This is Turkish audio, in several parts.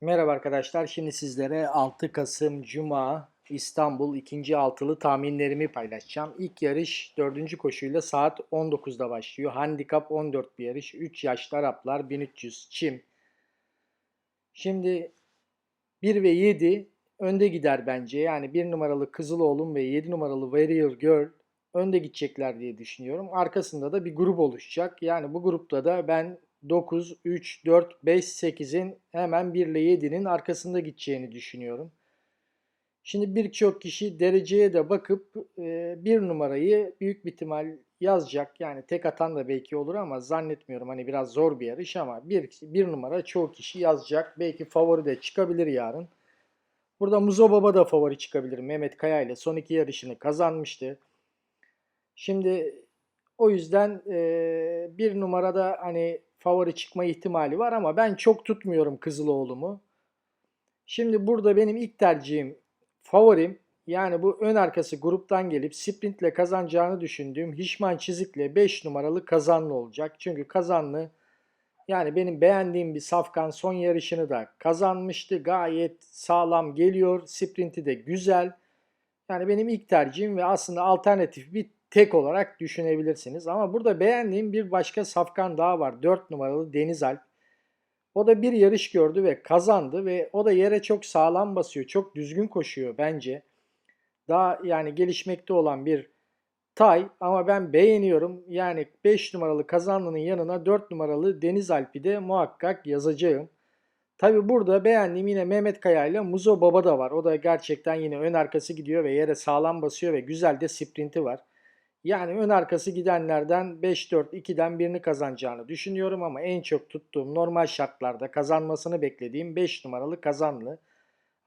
Merhaba arkadaşlar. Şimdi sizlere 6 Kasım Cuma İstanbul ikinci altılı tahminlerimi paylaşacağım. İlk yarış 4. koşuyla saat 19'da başlıyor. Handikap 14 bir yarış. 3 yaşlı Araplar 1300 çim. Şimdi 1 ve 7 önde gider bence. Yani 1 numaralı Kızıloğlum ve 7 numaralı Warrior Girl önde gidecekler diye düşünüyorum. Arkasında da bir grup oluşacak. Yani bu grupta da ben 9, 3, 4, 5, 8'in hemen 1 ile 7'nin arkasında gideceğini düşünüyorum. Şimdi birçok kişi dereceye de bakıp e, bir numarayı büyük bir ihtimal yazacak. Yani tek atan da belki olur ama zannetmiyorum. Hani biraz zor bir yarış ama bir, bir numara çoğu kişi yazacak. Belki favori de çıkabilir yarın. Burada Muzo Baba da favori çıkabilir. Mehmet Kaya ile son iki yarışını kazanmıştı. Şimdi o yüzden e, bir numarada hani favori çıkma ihtimali var ama ben çok tutmuyorum Kızıloğlu'mu. Şimdi burada benim ilk tercihim favorim yani bu ön arkası gruptan gelip sprintle kazanacağını düşündüğüm Hişman Çizik'le 5 numaralı Kazanlı olacak. Çünkü Kazanlı yani benim beğendiğim bir safkan son yarışını da kazanmıştı. Gayet sağlam geliyor. Sprinti de güzel. Yani benim ilk tercihim ve aslında alternatif bir tek olarak düşünebilirsiniz. Ama burada beğendiğim bir başka safkan daha var. 4 numaralı Deniz Alp. O da bir yarış gördü ve kazandı ve o da yere çok sağlam basıyor. Çok düzgün koşuyor bence. Daha yani gelişmekte olan bir tay ama ben beğeniyorum. Yani 5 numaralı kazanlının yanına 4 numaralı Deniz Alp'i de muhakkak yazacağım. Tabi burada beğendiğim yine Mehmet Kaya ile Muzo Baba da var. O da gerçekten yine ön arkası gidiyor ve yere sağlam basıyor ve güzel de sprinti var. Yani ön arkası gidenlerden 5-4-2'den birini kazanacağını düşünüyorum ama en çok tuttuğum normal şartlarda kazanmasını beklediğim 5 numaralı kazanlı.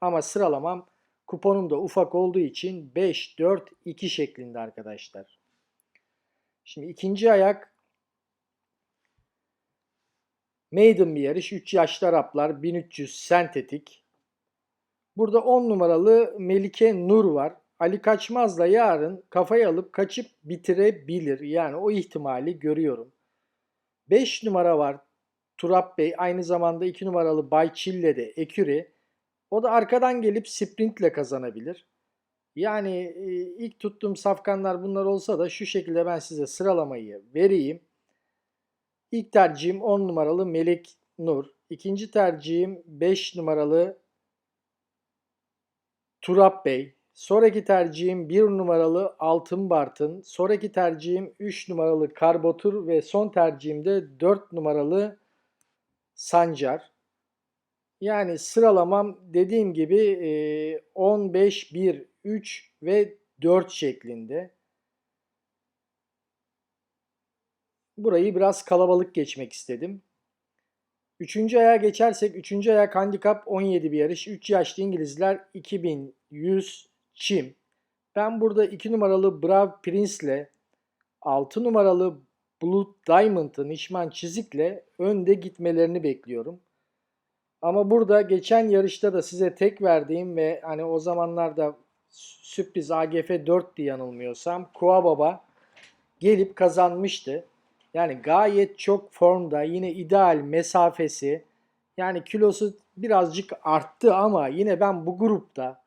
Ama sıralamam kuponum da ufak olduğu için 5-4-2 şeklinde arkadaşlar. Şimdi ikinci ayak Maiden bir yarış. 3 yaşlı Araplar 1300 sentetik. Burada 10 numaralı Melike Nur var. Ali Kaçmaz'la yarın kafayı alıp kaçıp bitirebilir. Yani o ihtimali görüyorum. 5 numara var Turap Bey. Aynı zamanda 2 numaralı Bay Çille de Eküri. O da arkadan gelip sprintle kazanabilir. Yani e, ilk tuttuğum safkanlar bunlar olsa da şu şekilde ben size sıralamayı vereyim. İlk tercihim 10 numaralı Melek Nur. İkinci tercihim 5 numaralı Turap Bey. Sonraki tercihim 1 numaralı Altın Bartın. Sonraki tercihim 3 numaralı Karbotur ve son tercihim de 4 numaralı Sancar. Yani sıralamam dediğim gibi 15, 1, 3 ve 4 şeklinde. Burayı biraz kalabalık geçmek istedim. Üçüncü aya geçersek, üçüncü ayak handikap 17 bir yarış. 3 yaşlı İngilizler 2100 çim. Ben burada 2 numaralı Brav Prince ile 6 numaralı Blood Diamond'ın İşman Çizik'le önde gitmelerini bekliyorum. Ama burada geçen yarışta da size tek verdiğim ve hani o zamanlarda sürpriz AGF 4 diye yanılmıyorsam Kua Baba gelip kazanmıştı. Yani gayet çok formda yine ideal mesafesi yani kilosu birazcık arttı ama yine ben bu grupta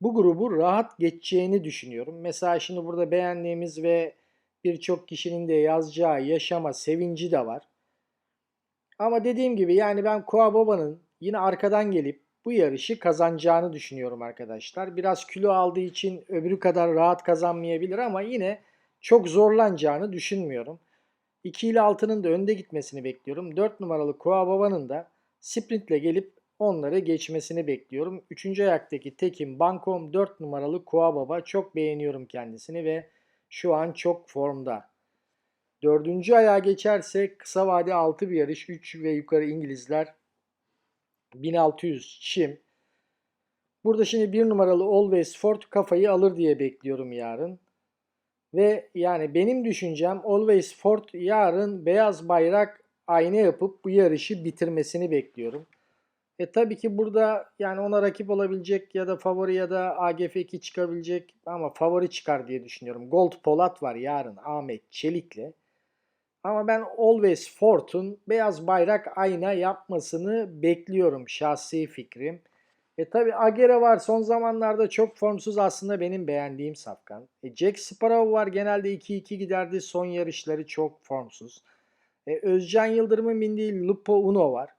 bu grubu rahat geçeceğini düşünüyorum. Mesela şimdi burada beğendiğimiz ve birçok kişinin de yazacağı yaşama sevinci de var. Ama dediğim gibi yani ben Koa Baba'nın yine arkadan gelip bu yarışı kazanacağını düşünüyorum arkadaşlar. Biraz kilo aldığı için öbürü kadar rahat kazanmayabilir ama yine çok zorlanacağını düşünmüyorum. 2 ile 6'nın da önde gitmesini bekliyorum. 4 numaralı Koa Baba'nın da sprintle gelip onları geçmesini bekliyorum. Üçüncü ayaktaki Tekin Bankom 4 numaralı Koa Baba çok beğeniyorum kendisini ve şu an çok formda. Dördüncü ayağa geçersek kısa vade 6 bir yarış 3 ve yukarı İngilizler 1600 çim. Burada şimdi bir numaralı Always Ford kafayı alır diye bekliyorum yarın. Ve yani benim düşüncem Always Ford yarın beyaz bayrak ayna yapıp bu yarışı bitirmesini bekliyorum. E tabii ki burada yani ona rakip olabilecek ya da favori ya da AGF 2 çıkabilecek ama favori çıkar diye düşünüyorum. Gold Polat var yarın Ahmet Çelik'le. Ama ben Always Fort'un beyaz bayrak ayna yapmasını bekliyorum şahsi fikrim. E tabi Agere var son zamanlarda çok formsuz aslında benim beğendiğim safkan. E Jack Sparrow var genelde 2-2 giderdi son yarışları çok formsuz. E Özcan Yıldırım'ın bindiği Lupo Uno var.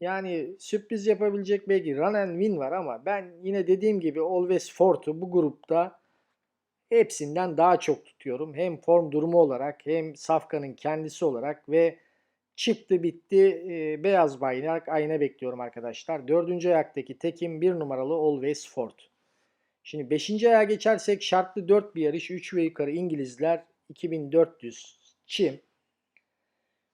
Yani sürpriz yapabilecek belki Run and Win var ama ben yine dediğim gibi Always Fort'u bu grupta hepsinden daha çok tutuyorum. Hem form durumu olarak hem Safkan'ın kendisi olarak ve çıktı bitti e, beyaz bayrak ayna bekliyorum arkadaşlar. Dördüncü ayaktaki tekim bir numaralı Always Fort. Şimdi beşinci ayağa geçersek şartlı 4 bir yarış 3 ve yukarı İngilizler 2400 çim.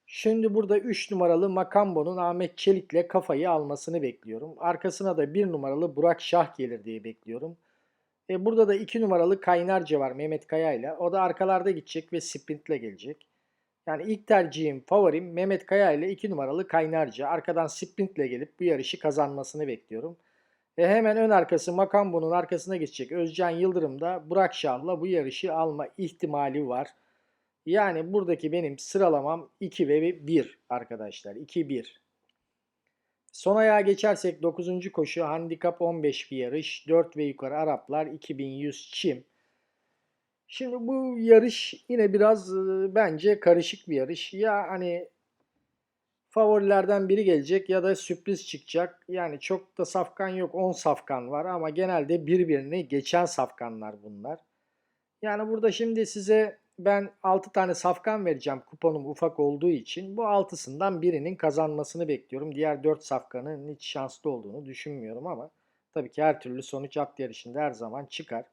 Şimdi burada 3 numaralı Makambo'nun Ahmet Çelik'le kafayı almasını bekliyorum. Arkasına da 1 numaralı Burak Şah gelir diye bekliyorum. E burada da 2 numaralı Kaynarca var Mehmet Kaya ile. O da arkalarda gidecek ve sprintle gelecek. Yani ilk tercihim, favorim Mehmet Kaya ile 2 numaralı Kaynarca. Arkadan sprintle gelip bu yarışı kazanmasını bekliyorum. Ve hemen ön arkası Makambo'nun arkasına geçecek Özcan Yıldırım da Burak Şah'la bu yarışı alma ihtimali var. Yani buradaki benim sıralamam 2 ve 1 arkadaşlar. 2-1. Son ayağa geçersek 9. koşu handikap 15 bir yarış. 4 ve yukarı Araplar 2100 çim. Şimdi bu yarış yine biraz e, bence karışık bir yarış. Ya hani favorilerden biri gelecek ya da sürpriz çıkacak. Yani çok da safkan yok. 10 safkan var ama genelde birbirini geçen safkanlar bunlar. Yani burada şimdi size ben 6 tane safkan vereceğim kuponum ufak olduğu için. Bu 6'sından birinin kazanmasını bekliyorum. Diğer 4 safkanın hiç şanslı olduğunu düşünmüyorum ama tabii ki her türlü sonuç at yarışında her zaman çıkar.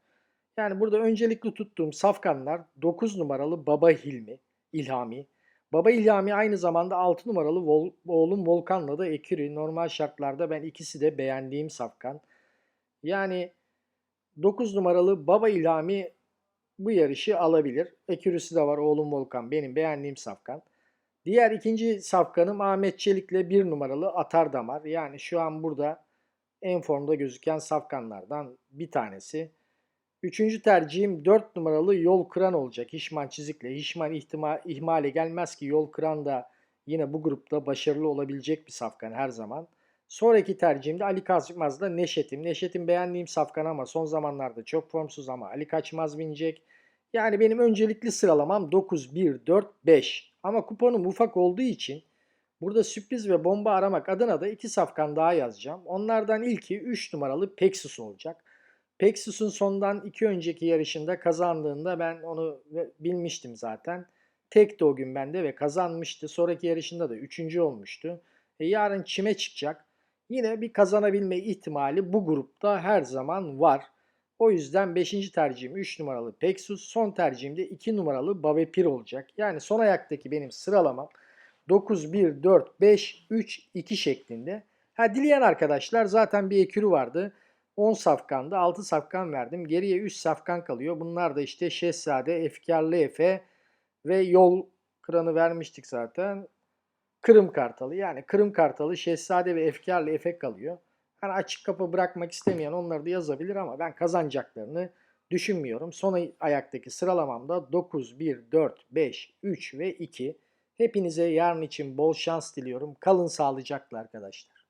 Yani burada öncelikli tuttuğum safkanlar 9 numaralı Baba Hilmi, İlhami. Baba İlhami aynı zamanda 6 numaralı Vol oğlum Volkan'la da ekürü. Normal şartlarda ben ikisi de beğendiğim safkan. Yani 9 numaralı Baba İlhami bu yarışı alabilir. Ekürüsü de var oğlum Volkan benim beğendiğim safkan. Diğer ikinci safkanım Ahmet Çelik'le bir numaralı Atar Damar. Yani şu an burada en formda gözüken safkanlardan bir tanesi. Üçüncü tercihim 4 numaralı Yol Kıran olacak. Hişman Çizik'le. Hişman ihtima, ihmale gelmez ki Yol Kıran da yine bu grupta başarılı olabilecek bir safkan her zaman. Sonraki tercihim de Ali Kaçmaz'la Neşet'im. Neşet'im beğendiğim safkan ama son zamanlarda çok formsuz ama Ali Kaçmaz binecek. Yani benim öncelikli sıralamam 9, 1, 4, 5. Ama kuponum ufak olduğu için burada sürpriz ve bomba aramak adına da iki safkan daha yazacağım. Onlardan ilki 3 numaralı Pexus olacak. Pexus'un sondan iki önceki yarışında kazandığında ben onu bilmiştim zaten. Tekti o gün bende ve kazanmıştı. Sonraki yarışında da üçüncü olmuştu. E yarın çime çıkacak. Yine bir kazanabilme ihtimali bu grupta her zaman var. O yüzden 5. tercihim 3 numaralı Pexus. Son tercihim de 2 numaralı Bavepir olacak. Yani son ayaktaki benim sıralamam 9, 1, 4, 5, 3, 2 şeklinde. Ha dileyen arkadaşlar zaten bir ekürü vardı. 10 safkanda 6 safkan verdim. Geriye 3 safkan kalıyor. Bunlar da işte Şehzade, Efkarlı Efe ve Yol Kıran'ı vermiştik zaten. Kırım Kartalı. Yani Kırım Kartalı, Şehzade ve Efkarlı Efe kalıyor. Hani açık kapı bırakmak istemeyen onları da yazabilir ama ben kazanacaklarını düşünmüyorum. Son ayaktaki sıralamamda 9, 1, 4, 5, 3 ve 2. Hepinize yarın için bol şans diliyorum. Kalın sağlıcakla arkadaşlar.